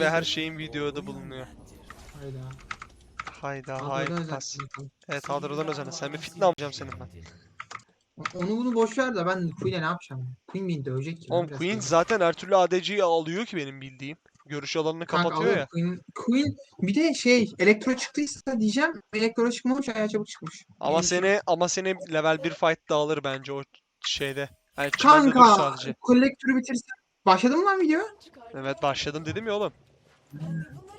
ve her şeyin videoda bulunuyor. Hayda. Hayda Kadrodan hay özel pas. bakalım. Evet kadrodan özel. Sen bir fitne alacağım senin ben. Onu bunu boş ver de ben Queen'e ne yapacağım? Queen beni dövecek ki. Oğlum Queen zaten her türlü ADC'yi alıyor ki benim bildiğim. Görüş alanını Kanka kapatıyor ya. Queen, Queen bir de şey elektro çıktıysa diyeceğim elektro çıkmamış ayağa çabuk çıkmış. Ama iyisi. seni ama seni level 1 fight da alır bence o şeyde. Yani Kanka kolektörü bitirsen. Başladı mı lan video? Evet başladım dedim ya oğlum.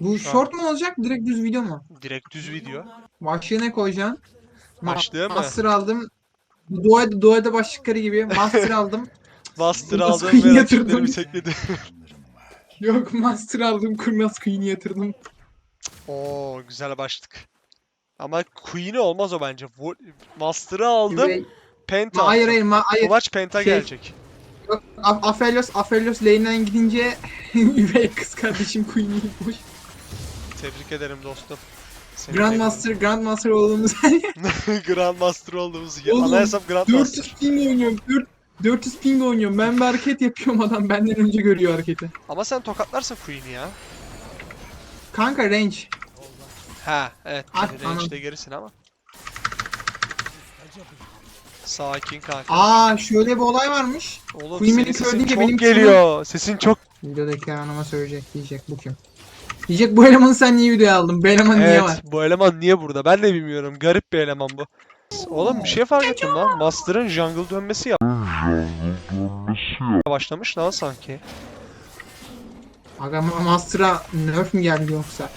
Bu Şu an- short mu olacak direkt düz video mu? Direkt düz video. Başlığı ne koyacaksın? Ma- Başlığı mı? Master aldım. Doğada, doğada başlıkları gibi. Master aldım. Master Nasıl aldım ve yatırdın? rakiplerimi tekledi. Yok master aldım. Kurnaz Queen'i yatırdım. Oo güzel başlık. Ama Queen'i olmaz o bence. Vo- Master'ı aldım. Ve- Penta. Hayır hayır ma- hayır. maç Penta Şey- gelecek. Yok, A- Aphelios, Aphelios lane'den gidince üvey kız kardeşim Queen'i boş. Tebrik ederim dostum. Seni Grandmaster, Grandmaster olduğumuz bekliyorum. Grandmaster olduğumuz Oğlum, ana hesap Grandmaster. 400 ping oynuyorum. 4, 400 ping oynuyorum. Ben bir hareket yapıyorum adam benden önce görüyor hareketi. Ama sen tokatlarsın Queen'i ya. Kanka range. Ha evet. Ah, range'de gerisin ama. Sakin kanka. Aa şöyle bir olay varmış. Oğlum Queen senin sesin söyleyince çok benim geliyor. Sesin çok. Videodaki anama söyleyecek diyecek bu kim? Diyecek bu elemanı sen niye videoya aldın? Bu eleman niye Evet var? bu eleman niye burada? Ben de bilmiyorum. Garip bir eleman bu. Oğlum bir şey fark ettim lan. Master'ın jungle dönmesi yap. Başlamış lan sanki. Aga ma- Master'a nerf mi geldi yoksa?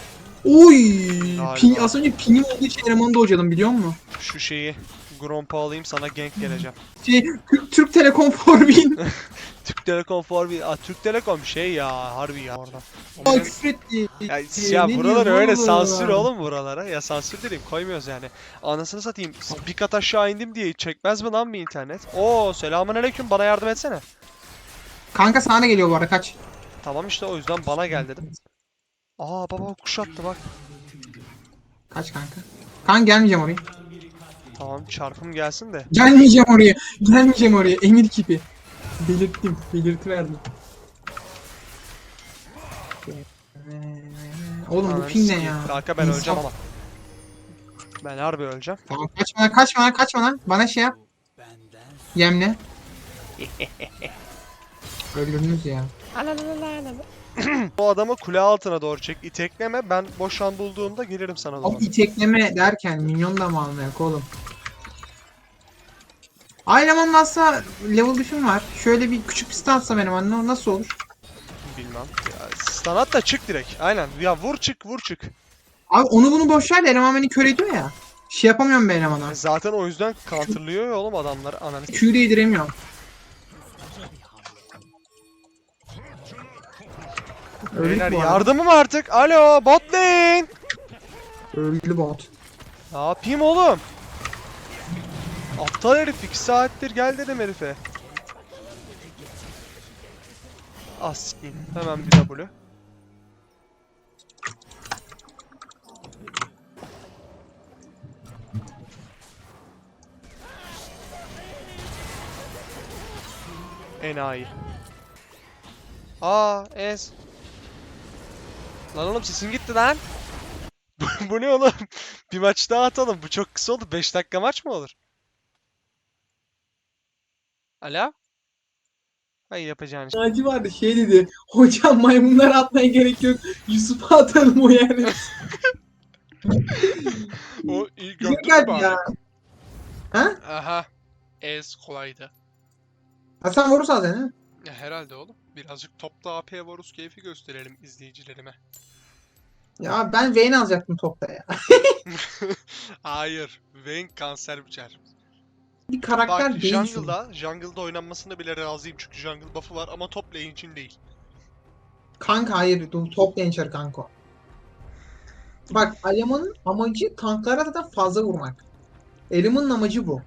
Oy! Ping, az önce pingim olduğu için elemanı da hocadım biliyor musun? Şu şeyi Gromp'u alayım sana gank geleceğim. Şey, Türk, Türk Telekom Forbin. Türk Telekom for bir... Aa, Türk Telekom şey ya harbi ya orada. Ay küfür etti. Ya, ya ne buralar öyle sansür oğlum buralara. Ya sansür dediğim koymuyoruz yani. Anasını satayım. Bir kat aşağı indim diye çekmez mi lan bir internet? Oo selamünaleyküm bana yardım etsene. Kanka sana geliyor bu arada kaç. Tamam işte o yüzden bana gel dedim. Aa baba kuşattı bak. Kaç kanka. Kanka gelmeyeceğim oraya. Tamam çarpım gelsin de. Gelmeyeceğim oraya. Gelmeyeceğim oraya. Emir gibi. Belirttim. Belirti verdim. Oğlum bu Ananı ping ne sikeyim. ya? Kanka ben İnsan- öleceğim ama. Ben harbi öleceğim. Tamam kaçma lan kaçma lan kaçma lan. Bana şey yap. Yemle. Öldürdünüz ya. O adamı kule altına doğru çek. İtekleme ben boşan bulduğumda gelirim sana doğru. Abi itekleme derken minyon da mı almayak oğlum? Aynen nasıl level düşüm var. Şöyle bir küçük bir stun atsam benim anne nasıl olur? Bilmem. Ya, standart da çık direkt. Aynen. Ya vur çık vur çık. Abi onu bunu boş ver de eleman beni kör ediyor ya. Şey yapamıyorum ben elemana. Zaten o yüzden counterlıyor ya oğlum adamlar ananı. Q'yu değdiremiyorum. Beyler bu arada. yardımım artık. Alo bot lane. Öldü bot. Ne yapayım oğlum? Aptal herif 2 saattir gel dedim herife. Askin. Hemen bir W. Enayi. Aa, Ez. Lan oğlum sesin gitti lan. Bu ne oğlum? Bir maç daha atalım. Bu çok kısa oldu. 5 dakika maç mı olur? Alo? Hay yapacağın şey. Hacı vardı şey dedi. Hocam maymunlar atmaya gerek yok. Yusuf'a atalım o yani. O iyi Kim geldi ya? Ha? Aha. Ez kolaydı. Hasan vurursa zaten ha? Ya herhalde oğlum. Birazcık topta AP Varus keyfi gösterelim izleyicilerime. Ya ben Vayne alacaktım topta ya. Hayır. Vayne kanser biçer. Bir karakter Bak değil jungle'da, jungle'da oynanmasına bile razıyım çünkü jungle buff'ı var ama top lane için değil. Kanka hayır top laner kanka. Bak elemanın amacı tanklara zaten fazla vurmak. Elemanın amacı bu.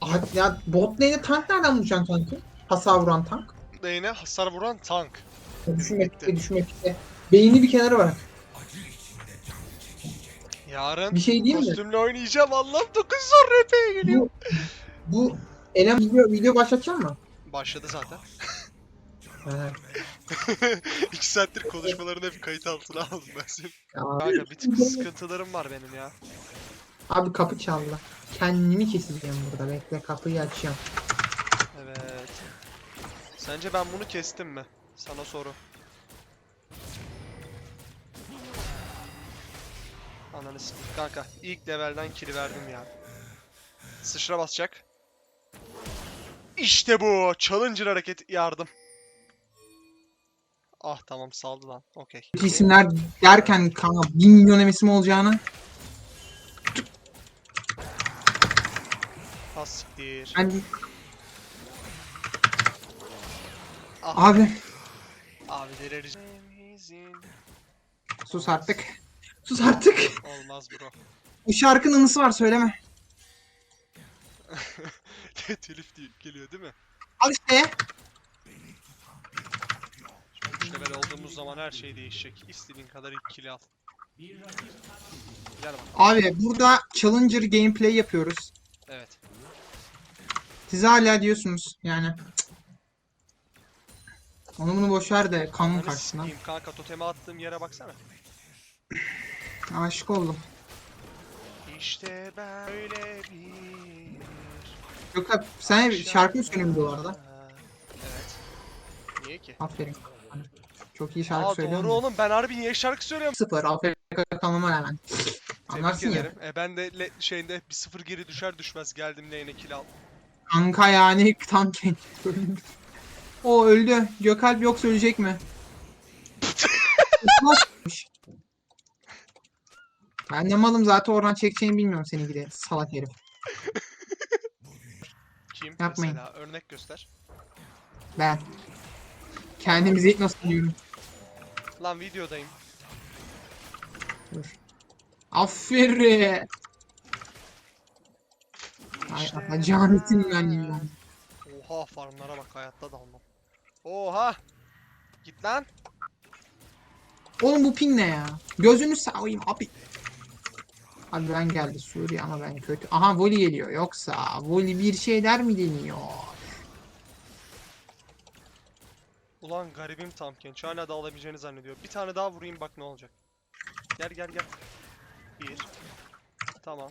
Abi Ya bot lane'e tank nereden vuracaksın kanka? Hasar vuran tank. Lane'e hasar vuran tank. Düşünmekte düşünmekte. Beynini bir kenara bırak. Yarın Bir şey diyeyim mi? kostümle oynayacağım. Allah'ım 900 RP'ye geliyor. Bu, bu eleman video, video başlatacak mı? Başladı zaten. Evet. İki saattir konuşmalarını hep kayıt altına aldım ben seni. Ya, Kanka bir tık sıkıntılarım var benim ya. Abi kapı çaldı. Kendimi keseceğim burada. Bekle kapıyı açacağım. Evet. Sence ben bunu kestim mi? Sana soru. Ananı sikeyim. Kanka ilk levelden kili verdim ya. Sıçra basacak. İşte bu. Challenger hareket yardım. Ah tamam saldı lan. Okey. İsimler derken kanka 1 milyon emesim olacağını. Ha siktir. Ben Ah, abi abi delireceğim. sus artık. Sus artık. Olmaz bro. Bu şarkının anısı var söyleme. Telif diye geliyor değil mi? Al işte. Üç level olduğumuz zaman her şey değişecek. İstediğin kadar ilk kili al. Gel bak. Abi burada Challenger gameplay yapıyoruz. Evet. Siz hala diyorsunuz yani. Cık. Onu bunu boşver de kanun Ananı karşısına. sikeyim kanka toteme attığım yere baksana. Aşık oldum. İşte böyle bir Yok abi sen şarkı söylüyorsun bu arada? Evet. Niye ki? Aferin. Çok iyi şarkı Aa söylüyorsun. doğru oğlum ben harbi niye şarkı söylüyorum? Sıfır kalmama rağmen. Tebrik Anlarsın ya. E ben de le- şeyinde bir sıfır geri düşer düşmez geldim lane'e kill al. Kanka yani tam genç. o öldü. Gökalp yoksa ölecek mi? ben de malım zaten oradan çekeceğini bilmiyorum seni gide salak herif. Kim Yapmayın. mesela? Örnek göster. Ben. Kendimizi nasıl diyorum. Lan videodayım. Dur. Aferin. Ay İşte ama canetim ben ya. Oha farmlara bak hayatta dalmam. Oha! Git lan. Oğlum bu ping ne ya? Gözünü sağayım abi. Abi ben geldi Suriye ama ben kötü. Aha voli geliyor. Yoksa voli bir şeyler mi deniyor? Ulan garibim tam genç. Hala da alabileceğini zannediyor. Bir tane daha vurayım bak ne olacak. Gel gel gel. Bir. Tamam.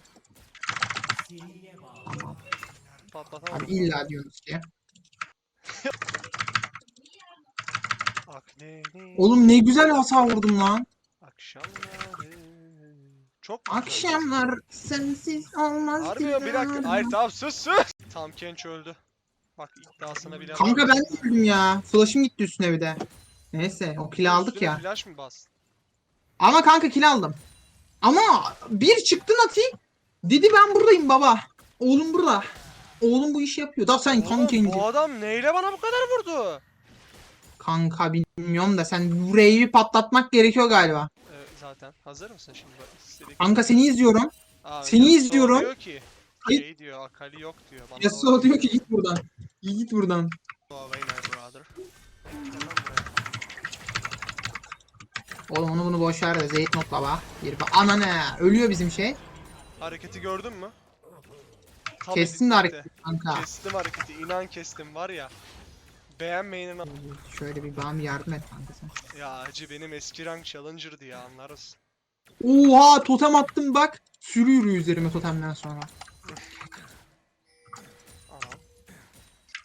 Tamam. Patlatamam. Abi illa diyorsunuz ki. Oğlum ne güzel hasar vurdum lan. akşamları. Çok güzel. Akşamlar sensiz olmaz. Harbi ya bir dakika. Hayır tamam sus sus. Tam Kenç öldü. Bak iddiasına bile Kanka ben de öldüm ya. Flash'ım gitti üstüne bir de. Neyse o kill aldık ya. Flash mı bastın? Ama kanka kill aldım. Ama bir çıktın atayım. Dedi ben buradayım baba. Oğlum burada. Oğlum bu işi yapıyor. Da sen Oğlum, kanka bu adam neyle bana bu kadar vurdu? Kanka bilmiyorum da sen bu R'yi patlatmak gerekiyor galiba. Zaten hazır mısın şimdi? Bak, istedik- Kanka seni izliyorum. Aa, seni Yasuo izliyorum. Diyor ki, Hayır. şey diyor, Akali yok diyor. Bana Yasuo diyor ki git buradan. Git buradan. Huawei my brother. Oğlum onu bunu boş ver de Zeyt notla bak. Bir bak. Ana ne? Ölüyor bizim şey. Hareketi gördün mü? Tam Kestin de editlikte. hareketi kanka. Kestim hareketi. inan kestim var ya. Beğenmeyenin Şöyle bir bana yardım et kanka sen. ya acı benim eski rank challenger'dı ya anlarız. Oha totem attım bak. Sürü yürü üzerime totemden sonra.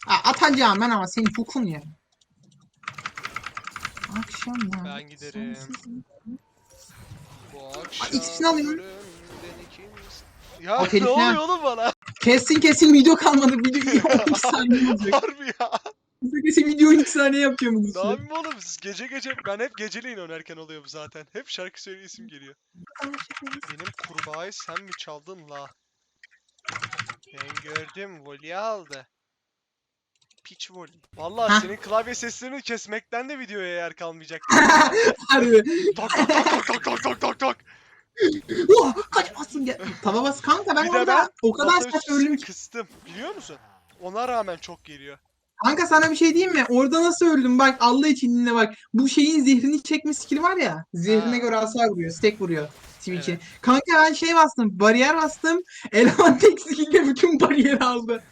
Ha, atacağım ben ama senin hukun ya. Akşamlar. Ben giderim. Bu akşam ikisini kimse- Ya telif ne? oluyor oğlum bana? Kesin kesin video kalmadı. Video 12 saniye olacak. Harbi ya. Kesin kesin video 12 saniye yapacağım bunu. Ne yapayım oğlum siz gece gece ben hep geceleyin oynarken oluyor bu zaten. Hep şarkı söyleyesim geliyor. Benim kurbağayı sen mi çaldın la? Ben gördüm Voli aldı. Piç Voli. Vallahi Hah. senin klavye seslerini kesmekten de videoya yer kalmayacak. Harbi. tok tok tok tok tok tok tok tok. Oh, kaçmasın gel. Tava bas kanka ben Bir de orada ben o kadar Fotoğraf saç öldüm ki. kıstım. Biliyor musun? Ona rağmen çok geliyor. Kanka sana bir şey diyeyim mi? Orada nasıl öldüm bak Allah için dinle bak. Bu şeyin zehrini çekme skill'i var ya. Zehrine Ha. göre hasar vuruyor. Stack vuruyor. Twitch'i. Evet. Kanka ben şey bastım. Bariyer bastım. Eleman tek skill'le bütün bariyeri aldı.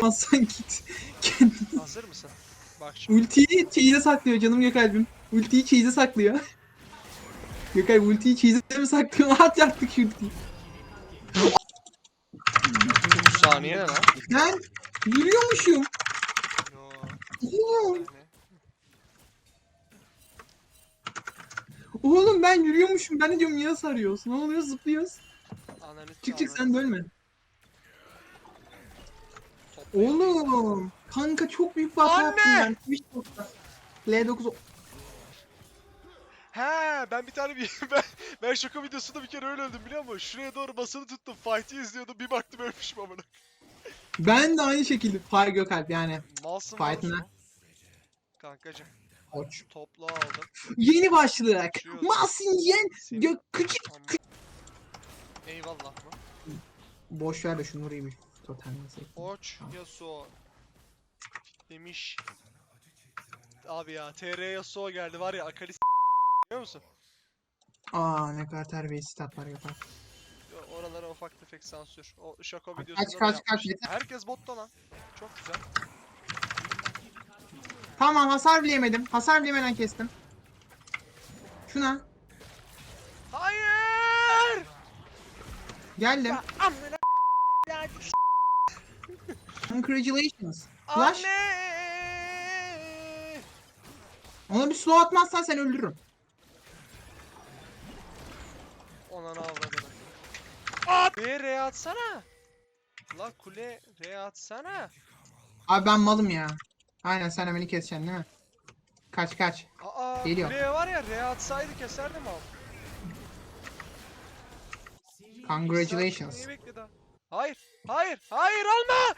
Hasan git. Kendini Hazır mısın? Bak şimdi. Ultiyi cheese'e saklıyor canım Gökalp'im. Ultiyi cheese'e saklıyor. Gökalp ultiyi cheese'e mi saklıyor? At yaptık şu ultiyi. 3 saniye ne lan? Ben yürüyormuşum. Oğlum, ben yürüyormuşum. Ben de diyorum niye sarıyoruz? Ne oluyor zıplıyoruz. Ananı Çık çık sen de ölme. Oğlum kanka çok büyük bir hata yaptım ben. Twitch box'ta. L9 o- He ben bir tane bir ben, ben şaka videosunda bir kere öyle öldüm biliyor musun? Şuraya doğru basılı tuttum fight'i izliyordum bir baktım ölmüşüm amına. Ben de aynı şekilde Fire Gökalp yani. Malsın Fight'ına. Kankacım Koç. toplu aldım. Yeni başlık. Masin yen. Gök küçük. Eyvallah mı? Boş ver de şunu vurayım totemlesek. Koç Yasuo. Demiş. Abi ya TR Yasuo geldi var ya Akali biliyor musun? Aa ne kadar terbiyesiz tatlar yapar. Yo, Oralara ufak tefek sansür. O Kaç, videosunda da kaç, kaç, yapmış. yeter. Herkes botta lan. Çok güzel. Tamam hasar bile yemedim. Hasar bile yemeden kestim. Şuna. Hayır! Geldim. Ya amına Congratulations. Flash. Anne! Ona bir slow atmazsan sen öldürürüm. Ona ne avradını. At! Be re atsana. La kule re atsana. Abi ben malım ya. Aynen sen de beni keseceksin değil mi? Kaç kaç. Aa Geliyor. kuleye var ya re atsaydı keserdim al. Congratulations. Neyi bekledi ha? Hayır, hayır, hayır alma!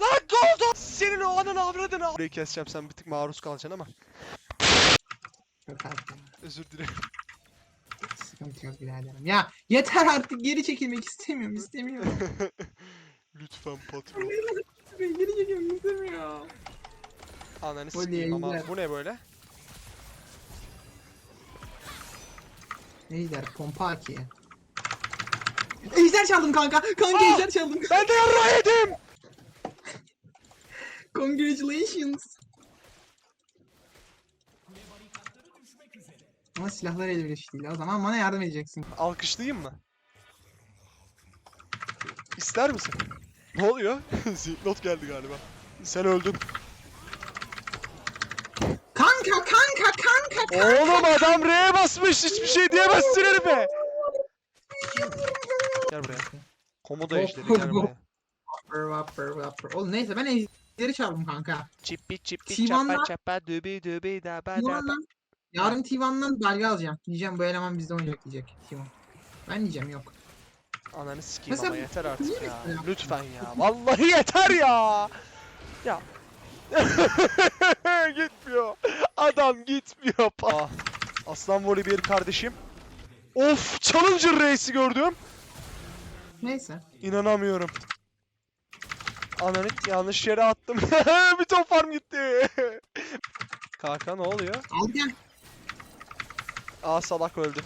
Lan gold! Senin o ananı avradını Burayı keseceğim sen bir tık maruz kalacaksın ama. Yok artık. Özür dilerim. Sıkıntı yok biraderim. Ya yeter artık geri çekilmek istemiyorum istemiyorum. Lütfen patron. geri çekilmek istemiyorum. Ananı Oley, sikeyim ama bu ne böyle? Ejder pompa aki. Ejder çaldım kanka. Kanka Ah! ejder çaldım. Ben de yarrağı yedim! Congratulations. Ama silahlar elverişli değil. O zaman bana yardım edeceksin. Alkışlayayım mı? İster misin? Ne oluyor? Not geldi galiba. Sen öldün. Kanka kanka kanka kanka. Oğlum adam R'ye basmış hiçbir şey diyemezsin herife. Gel buraya. Komodo ejderi gel buraya. Vapır. Oğlum neyse ben ejderi çaldım kanka. Çipi çipi çapa çapa dübi dübi da ba da ba. Tivan'dan, yarın Tivan'dan belge alacağım. Diyeceğim bu eleman bizde oynayacak diyecek Tivan. Ben diyeceğim yok. Ananı sikeyim Mesela ama yeter artık ya. mesela? Lütfen ya. Vallahi yeter ya. Ya. gitmiyor. Adam gitmiyor. Ah. Aslan Volibear kardeşim. Of Challenger Race'i gördüm. Neyse. İnanamıyorum. Ananı yanlış yere attım. bir top farm gitti. Kanka ne oluyor? Al gel. Aa salak öldü.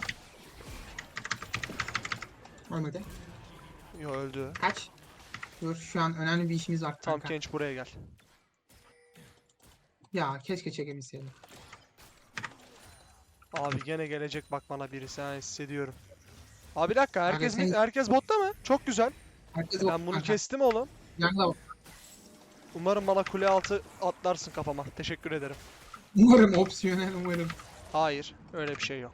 Ölmedi. Yo öldü. Kaç. Dur şu an önemli bir işimiz var Tam kanka. genç buraya gel. Ya keşke çekebilseydim. Abi gene gelecek bak bana birisi ha hissediyorum. Abi bir dakika herkes sen- herkes botta mı? Çok güzel. Herkes Ben bunu kestim oğlum. Yanında Umarım bana kule altı atlarsın kafama. Teşekkür ederim. Umarım opsiyonel umarım. Hayır, öyle bir şey yok.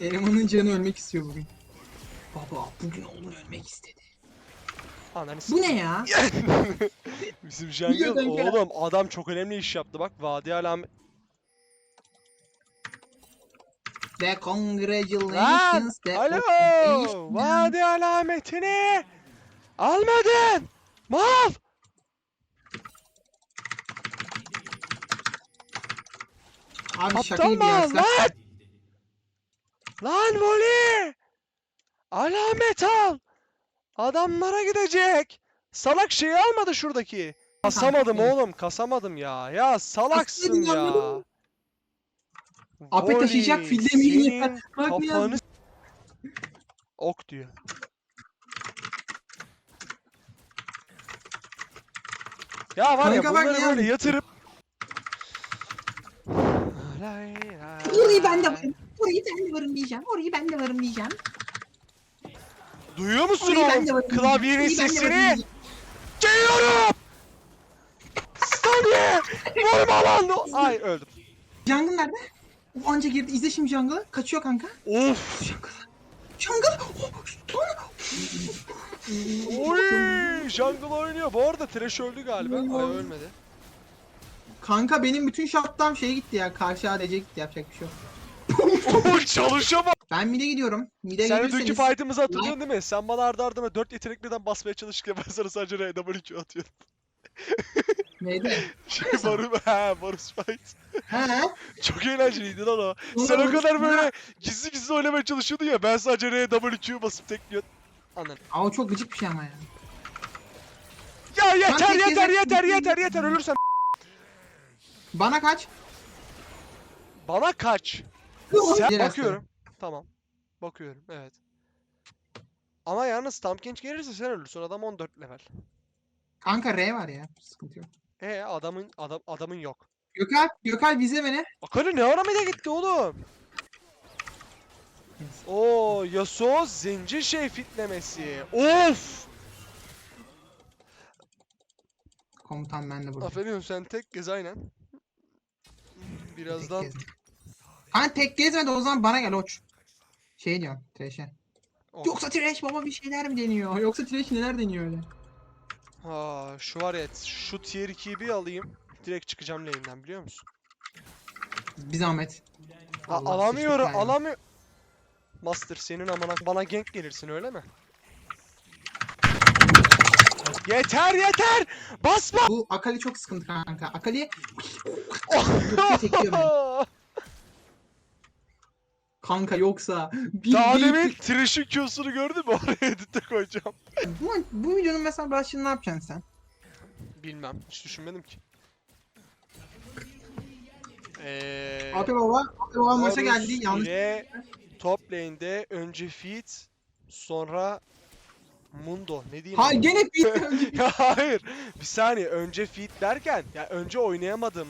Elemanın canı ölmek istiyor bugün. Baba bugün oğlum ölmek istedi. Ananı Bu ne ya? Bizim jungle oğlum adam çok önemli iş yaptı bak. Vadi alamet. De congratulations. De Alo! congratulations. Vadi alametini almadın. Mal! Abi şaka Aptal gibi mal ya. lan! Lan voli! Alamet al! Adamlara gidecek. Salak şeyi almadı şuradaki. Kasamadım oğlum, kasamadım ya. Ya salaksın Kassaydın ya. anladın Ape taşıyacak, fille mi yiyecek? Bak kafanı... Ok diyor. Ya var ya Kanka bak bunları ya. böyle yatırıp Orayı ben de varım. Orayı ben de varım diyeceğim. Orayı ben de varım diyeceğim. Duyuyor musun Orayı ben oğlum? de diyeceğim. Klavyenin Orayı ben de varım sesini? diyeceğim. Geliyorum! Saniye! Vurma lan! Ay öldüm. Jungle nerede? O anca girdi. İzle şimdi Jungle'ı. Kaçıyor kanka. Of! Jungle. Jungle. Oh, lan. Oy! Jungle oynuyor. Bu arada Thresh öldü galiba. Ay ölmedi. Kanka benim bütün shot'tam şeye gitti ya. Karşı ADC gitti. Yapacak bir şey yok. Oy çalışama! Ben mid'e gidiyorum. Mid'e Sen dünkü gelirseniz. fight'ımızı hatırlıyorsun değil mi? Sen bana ardı ardıma 4 yetenek birden basmaya çalışırken ben sana sadece RW atıyordum. Neydi? Şey Varus, ha Varus fight. He? Çok eğlenceliydi lan o. Sen o kadar böyle gizli gizli oynamaya çalışıyordun ya ben sadece RW basıp tekliyordum. Anladın. Aa o çok gıcık bir şey ama ya. Ya yeter yeter gezer- yeter yeter yeter ölürsen. Bana kaç. Bana kaç. Sen bakıyorum. Tamam. Bakıyorum evet. Ama yalnız tam genç gelirse sen ölürsün. Adam 14 level. Kanka R var ya. Sıkıntı yok. E adamın adam adamın yok. Gökalp, Gökalp izle beni. Akali ne ara mıydı gitti oğlum? Oo Yasuo zenci şey fitlemesi. Of! Komutan ben de burada. Aferin sen tek gez aynen. Birazdan Tek gezme. Kanka tek gezme de o zaman bana gel oç. Şey diyorum Trash'e. O- Yoksa Trash baba bir şeyler mi deniyor? Yoksa Trash neler deniyor öyle? Ha, şu var ya şu tier 2'yi bir alayım. Direkt çıkacağım lane'den biliyor musun? Bir zahmet. Ha, Allah, alamıyorum yani. alamıyor. Master senin amına bana gank gelirsin öyle mi? Yeter yeter! Basma! Bu Akali çok sıkıntı kanka. Akali çekiyor beni. Kanka yoksa bir, Daha bir- demin Thresh'in Q'sunu gördün mü? Oraya edit'e koyacağım. bu, bu videonun mesela başlığını ne yapacaksın sen? Bilmem. Hiç düşünmedim ki. Eee... AP baba, AP baba maça geldi yanlış. ile top lane'de önce Feed sonra Mundo ne diyeyim? Ha gene bir ya hayır. Bir saniye önce Feed derken ya önce oynayamadım.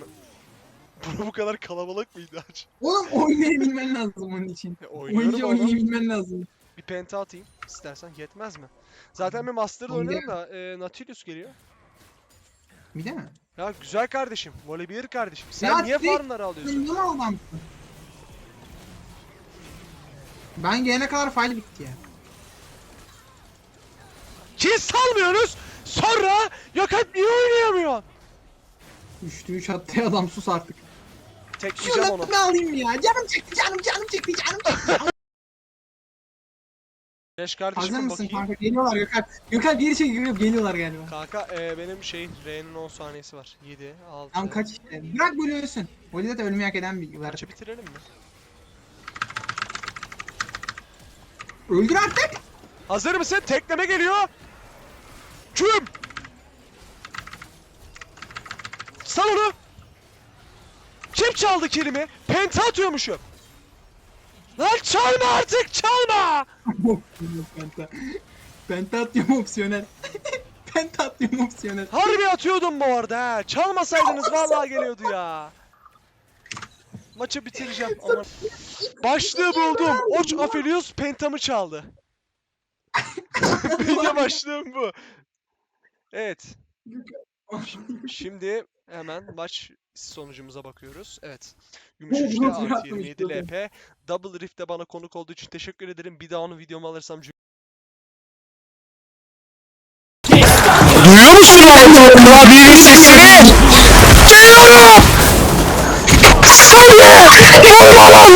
Bunu bu kadar kalabalık mıydı aç? Oğlum oynayabilmen lazım onun için. Ya oynuyorum Oyuncu oğlum. oynayabilmen lazım. Bir penta atayım istersen yetmez mi? Zaten bir Master'da Oyna. oynadım da e, Nautilus geliyor. Bir de mi? Ya güzel kardeşim. Volibear kardeşim. Sen Ya niye direkt- farmları alıyorsun? Sen ne adamsın? Ben gelene kadar file bitti ya. Ki salmıyorsunuz. Sonra Yakat niye oynayamıyor? Üçlü üç attı adam sus artık. Tekleyeceğim onu. Şunu ben alayım ya. Canım çekti canım canım çekti canım çekti. Leş kardeşim Hazır mısın bakayım. kanka? Geliyorlar Gökhan. Gökhan geri çekiyor geliyorlar galiba. Kanka e, benim şey R'nin 10 saniyesi var. 7, 6. Tamam kaç işte. Bırak böyle ölsün. Voli de ölmeyi hak eden bir yaratık. Maçı bitirelim mi? Öldür artık. Hazır mısın? Tekleme geliyor. Küm. Sal onu. Kim çaldı kilimi? Penta atıyormuşum. Lan çalma artık çalma. Penta. Penta atıyorum opsiyonel. Penta atıyorum opsiyonel. Harbi atıyordum bu arada ha. Çalmasaydınız vallahi geliyordu ya. Maçı bitireceğim ama. Başlığı buldum. Oç Aphelios pentamı çaldı. Video başlığım bu. Evet. Şimdi hemen maç sonucumuza bakıyoruz. Evet. Gümüş Oh, üçte nasıl artı yaptım 27 işte LP. Double Rift'te bana konuk olduğu için teşekkür ederim. Bir daha onu videomu alırsam Duyuyor musun lan? Klavyenin sesini? Geliyorum! Saniye! Vurma lan!